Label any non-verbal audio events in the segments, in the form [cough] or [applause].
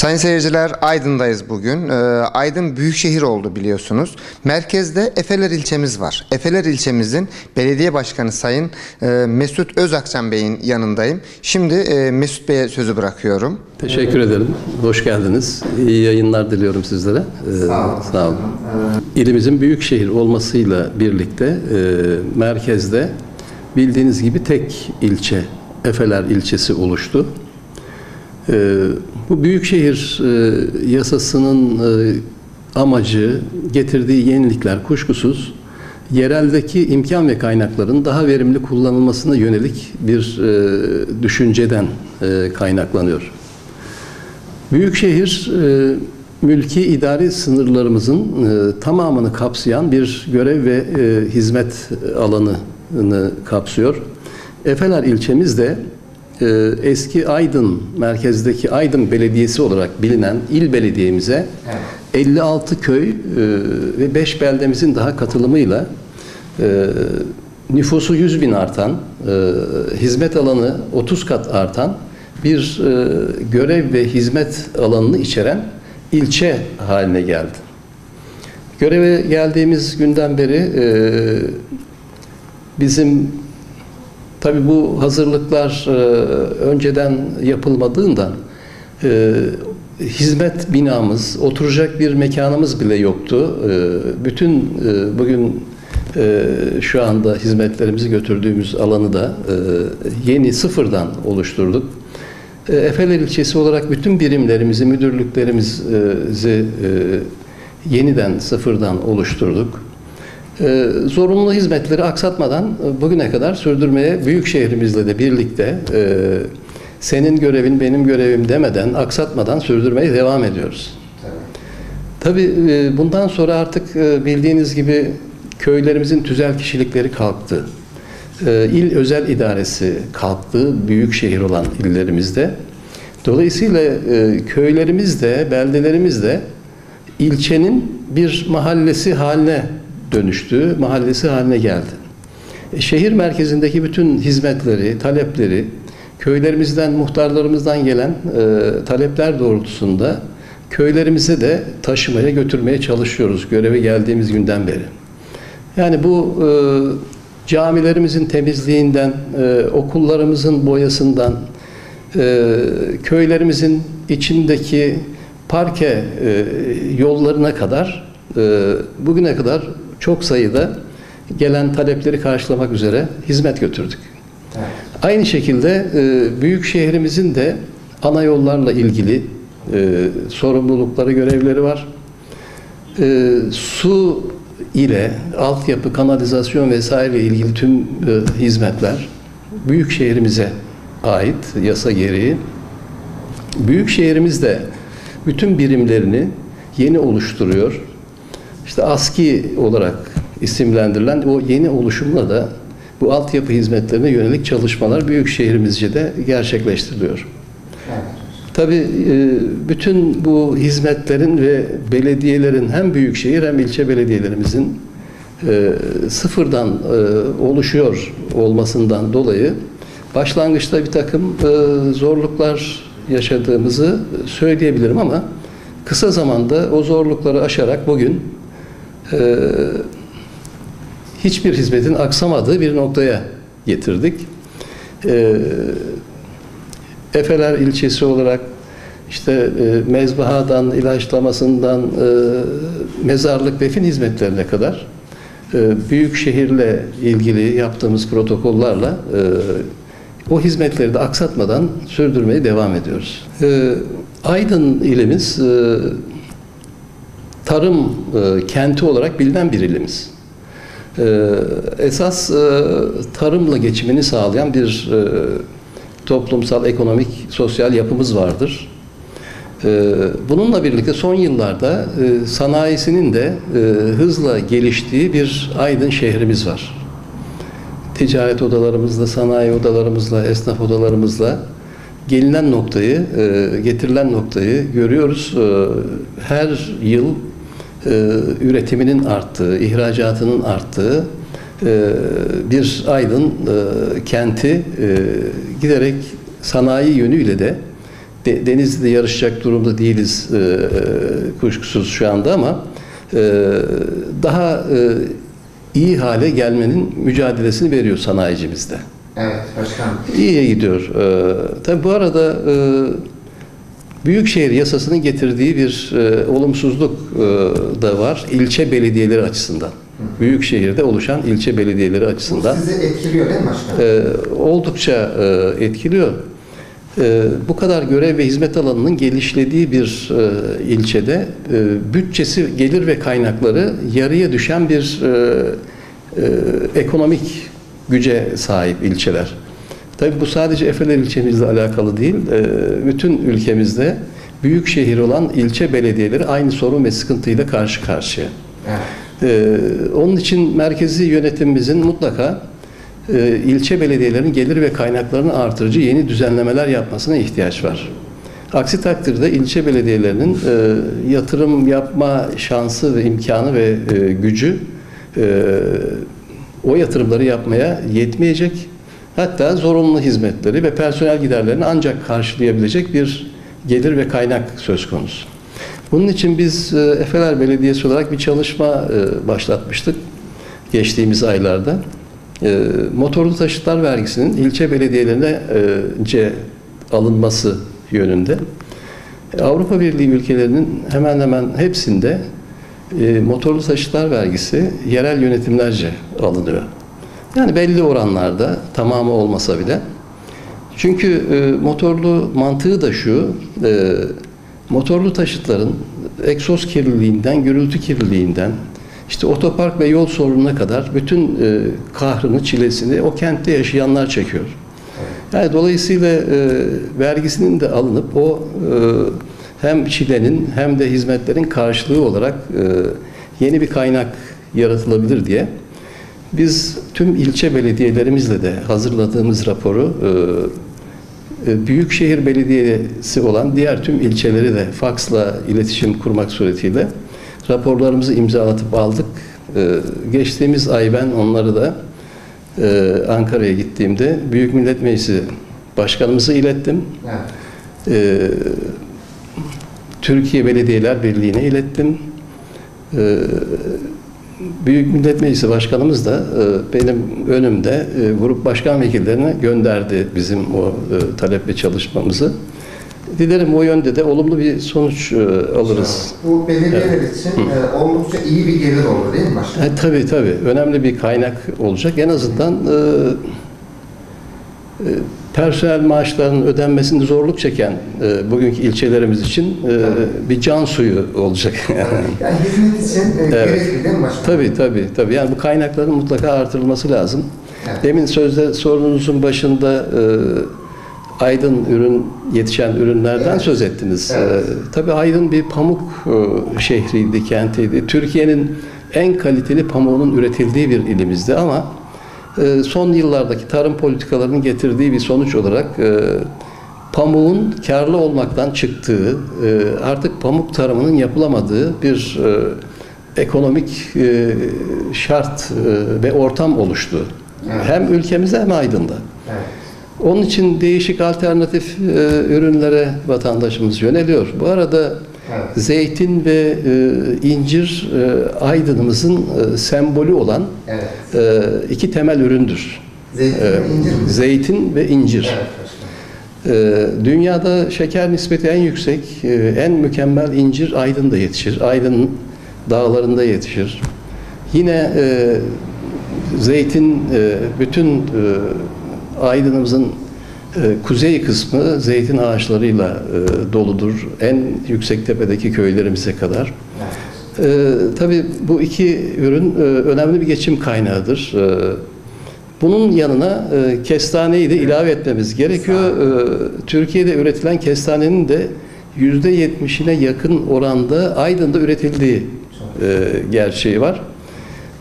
Sayın seyirciler Aydın'dayız bugün. Ee, Aydın büyük şehir oldu biliyorsunuz. Merkezde Efeler ilçemiz var. Efeler ilçemizin belediye başkanı Sayın e, Mesut Özakcan Bey'in yanındayım. Şimdi e, Mesut Bey'e sözü bırakıyorum. Teşekkür ederim. Hoş geldiniz. İyi yayınlar diliyorum sizlere. Ee, sağ olun. İlimizin büyük şehir olmasıyla birlikte e, merkezde bildiğiniz gibi tek ilçe, Efeler ilçesi oluştu. Ee, bu büyükşehir e, yasasının e, amacı, getirdiği yenilikler kuşkusuz yereldeki imkan ve kaynakların daha verimli kullanılmasına yönelik bir e, düşünceden e, kaynaklanıyor. Büyükşehir e, mülki idari sınırlarımızın e, tamamını kapsayan bir görev ve e, hizmet alanını kapsıyor. Efeler ilçemiz de e, eski Aydın merkezdeki Aydın Belediyesi olarak bilinen il belediyemize 56 köy e, ve 5 beldemizin daha katılımıyla e, nüfusu 100 bin artan, e, hizmet alanı 30 kat artan bir e, görev ve hizmet alanını içeren ilçe haline geldi. Göreve geldiğimiz günden beri e, bizim tabi bu hazırlıklar e, önceden yapılmadığından e, hizmet binamız, oturacak bir mekanımız bile yoktu. E, bütün bugün şu anda hizmetlerimizi götürdüğümüz alanı da yeni sıfırdan oluşturduk. Efeler ilçesi olarak bütün birimlerimizi, müdürlüklerimizi yeniden sıfırdan oluşturduk. E, zorunlu hizmetleri aksatmadan e, bugüne kadar sürdürmeye büyük şehrimizle de birlikte e, senin görevin benim görevim demeden, aksatmadan sürdürmeye devam ediyoruz. Tabii e, bundan sonra artık e, bildiğiniz gibi köylerimizin tüzel kişilikleri kalktı. E, İl özel idaresi kalktı büyük şehir olan illerimizde. Dolayısıyla e, köylerimiz de, beldelerimiz de ilçenin bir mahallesi haline dönüştü, mahallesi haline geldi. E, Şehir merkezindeki bütün hizmetleri, talepleri, köylerimizden, muhtarlarımızdan gelen e, talepler doğrultusunda köylerimize de taşımaya, götürmeye çalışıyoruz göreve geldiğimiz günden beri. Yani bu e, camilerimizin temizliğinden, e, okullarımızın boyasından, e, köylerimizin içindeki parke e, yollarına kadar e, bugüne kadar çok sayıda gelen talepleri karşılamak üzere hizmet götürdük. Aynı şekilde e, büyük şehrimizin de ana yollarla ilgili e, sorumlulukları, görevleri var. E, su ile altyapı, kanalizasyon vesaire ilgili tüm e, hizmetler büyük şehrimize ait yasa gereği. Büyük şehrimiz de bütün birimlerini yeni oluşturuyor. İşte ASKİ olarak isimlendirilen o yeni oluşumla da bu altyapı hizmetlerine yönelik çalışmalar büyük şehrimizce de gerçekleştiriliyor. Tabii e, bütün bu hizmetlerin ve belediyelerin hem büyükşehir hem ilçe belediyelerimizin e, sıfırdan e, oluşuyor olmasından dolayı başlangıçta bir takım zorluklar yaşadığımızı söyleyebilirim ama kısa zamanda o zorlukları aşarak bugün hiçbir hizmetin aksamadığı bir noktaya getirdik. Efeler ilçesi olarak işte e, mezbahadan, ilaçlamasından, e, mezarlık, defin hizmetlerine kadar e, büyük şehirle ilgili yaptığımız protokollarla e, o hizmetleri de aksatmadan sürdürmeye devam ediyoruz. E, Aydın ilimiz e, tarım e, kenti olarak bilinen bir ilimiz. E, esas e, tarımla geçimini sağlayan bir e, toplumsal, ekonomik, sosyal yapımız vardır. Ee, bununla birlikte son yıllarda e, sanayisinin de e, hızla geliştiği bir aydın şehrimiz var. Ticaret odalarımızla, sanayi odalarımızla, esnaf odalarımızla gelinen noktayı, e, getirilen noktayı görüyoruz. Her yıl üretiminin arttığı, ihracatının arttığı bir aydın kenti giderek sanayi yönüyle de de- Denizli'de yarışacak durumda değiliz e, e, kuşkusuz şu anda ama e, daha e, iyi hale gelmenin mücadelesini veriyor sanayicimizde. Evet başkanım. İyiye gidiyor. Tabii bu arada e, Büyükşehir yasasının getirdiği bir e, olumsuzluk e, da var ilçe belediyeleri açısından. Büyükşehir'de oluşan ilçe belediyeleri açısından sizi etkiliyor değil mi başkanım? e, oldukça e, etkiliyor. E, bu kadar görev ve hizmet alanının gelişlediği bir e, ilçede e, bütçesi, gelir ve kaynakları yarıya düşen bir e, e, ekonomik güce sahip ilçeler. Tabii bu sadece Efeler ilçemizle alakalı değil, e, bütün ülkemizde büyük şehir olan ilçe belediyeleri aynı sorun ve sıkıntıyla karşı karşıya. Evet. Ee, onun için merkezi yönetimimizin mutlaka e, ilçe belediyelerin gelir ve kaynaklarını artırıcı yeni düzenlemeler yapmasına ihtiyaç var. Aksi takdirde ilçe belediyelerinin e, yatırım yapma şansı ve imkanı ve e, gücü e, o yatırımları yapmaya yetmeyecek. Hatta zorunlu hizmetleri ve personel giderlerini ancak karşılayabilecek bir gelir ve kaynak söz konusu. Bunun için biz e, Efeler Belediyesi olarak bir çalışma e, başlatmıştık geçtiğimiz aylarda. E, Motorlu taşıtlar vergisinin ilçe belediyelerine alınması yönünde. Avrupa Birliği ülkelerinin hemen hemen hepsinde motorlu taşıtlar vergisi yerel yönetimlerce alınıyor. Yani belli oranlarda tamamı olmasa bile. Çünkü e, motorlu mantığı da şu, e, motorlu taşıtların egzoz kirliliğinden, gürültü kirliliğinden, işte otopark ve yol sorununa kadar bütün e, kahrını, çilesini o kentte yaşayanlar çekiyor. Yani dolayısıyla e, vergisinin de alınıp o e, hem çilenin hem de hizmetlerin karşılığı olarak e, yeni bir kaynak yaratılabilir diye biz tüm ilçe belediyelerimizle de hazırladığımız raporu e, e, Büyükşehir Belediyesi olan diğer tüm ilçeleri de faksla iletişim kurmak suretiyle raporlarımızı imzalatıp aldık. E, Geçtiğimiz ay ben onları da e, Ankara'ya gittiğimde Büyük Millet Meclisi Başkanımıza ilettim. Evet. E, Türkiye Belediyeler Birliği'ne ilettim. E, Büyük Millet Meclisi Başkanımız da e, benim önümde e, grup başkan vekillerine gönderdi bizim o e, talep ve çalışmamızı. Dilerim o yönde de olumlu bir sonuç alırız. Bu belediyeler için e, oldukça iyi bir gelir olur değil mi başkanım? E, tabii tabii. Önemli bir kaynak olacak. En azından e, personel maaşlarının ödenmesinde zorluk çeken e, bugünkü ilçelerimiz için e, bir can suyu olacak. [laughs] Yani hizmet için e, Evet. gerekli değil mi başkanım? tabii tabii tabii. Yani bu kaynakların mutlaka artırılması lazım. Evet. Demin sözde sorununuzun başında e, Aydın ürün yetişen ürünlerden Evet. söz ettiniz. Evet. E, tabii Aydın bir pamuk e, şehriydi, kentiydi. Türkiye'nin en kaliteli pamuğunun üretildiği bir ilimizdi ama e, son yıllardaki tarım politikalarının getirdiği bir sonuç olarak e, pamuğun karlı olmaktan çıktığı, e, artık pamuk tarımının yapılamadığı bir e, ekonomik şart ve ortam oluştu. Evet. Hem ülkemizde hem Aydın'da. Evet. Onun için değişik alternatif ürünlere vatandaşımız yöneliyor. Bu arada Evet. zeytin ve e, incir e, Aydın'ımızın e, sembolü olan Evet. e, iki temel üründür. Zeytin E, ve incir mi? zeytin ve incir. Evet. E, dünyada şeker nispeti en yüksek, e, en mükemmel incir Aydın'da yetişir. Aydın dağlarında yetişir. Yine e, zeytin e, bütün e, Aydın'ımızın kuzey kısmı zeytin ağaçlarıyla e, doludur. En yüksek tepedeki köylerimize kadar. Ee, tabii bu iki ürün e, önemli bir geçim kaynağıdır. Ee, bunun yanına e, kestaneyi de ilave etmemiz gerekiyor. Ee, Türkiye'de üretilen kestanenin de yüzde yetmişine yakın oranda Aydın'da üretildiği e, gerçeği var.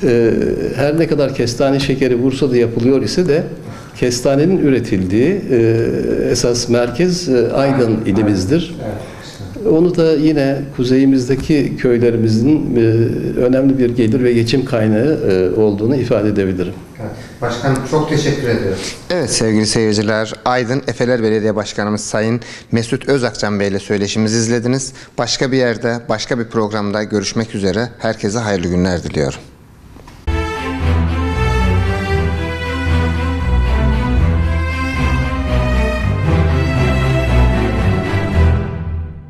Ee, her ne kadar kestane şekeri Bursa'da yapılıyor ise de kestanenin üretildiği e, esas merkez e, Aydın ilimizdir. Onu da yine kuzeyimizdeki köylerimizin e, önemli bir gelir ve geçim kaynağı e, olduğunu ifade edebilirim. Başkanım çok teşekkür ediyorum. Evet sevgili seyirciler, Aydın Efeler Belediye Başkanımız Sayın Mesut Özakcan Bey ile söyleşimizi izlediniz. Başka bir yerde, başka bir programda görüşmek üzere. Herkese hayırlı günler diliyorum.